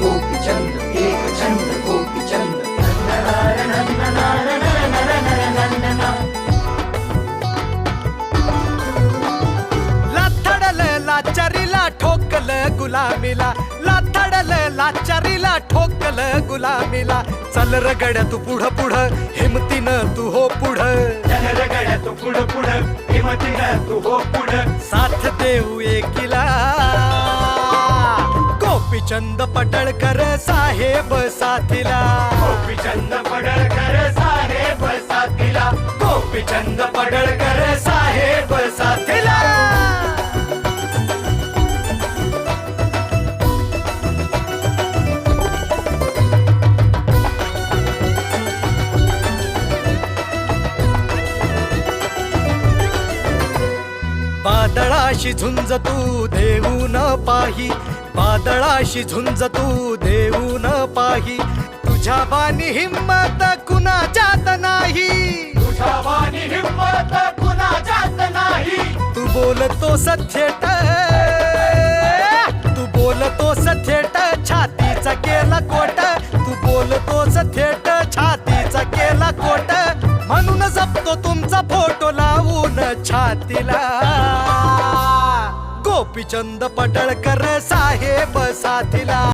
गोपीचंद एकचंद गोपीचंद लाथडल लाचारीला ठोकल गुलामीला. लाथडल लाचारीला ठोकल गुलामीला. चल रगड्या तू पुढ पुढ हिमतीनं तू हो पुढ. रगड्या तू पुढं पुढं हिमतीनं तू हो पुढं. साथ देऊ एकीला. गोपीचंद पडळकर साहेब साथीला. गोपीचंद पडळकर साहेब साथीला. गोपीचंद पडळकर साहेब वादळाशी झुंज तू देऊ न पाही. वादळाशी झुंज तू देऊ न पाही. तुझ्या बानी हिम्मत कुणाच्यात नाही. तुझ्या वाणी हिंमत कुणाच्यात नाही. तू बोलतो सथेट. तू बोलतो सथेट छातीचा केला कोट. तू बोलतो सथेट छातीचा केला कोट. म्हणून जपतो तुमचा फोटो लावून छातीला. गोपीचंद पटळकर साहेब साथीला.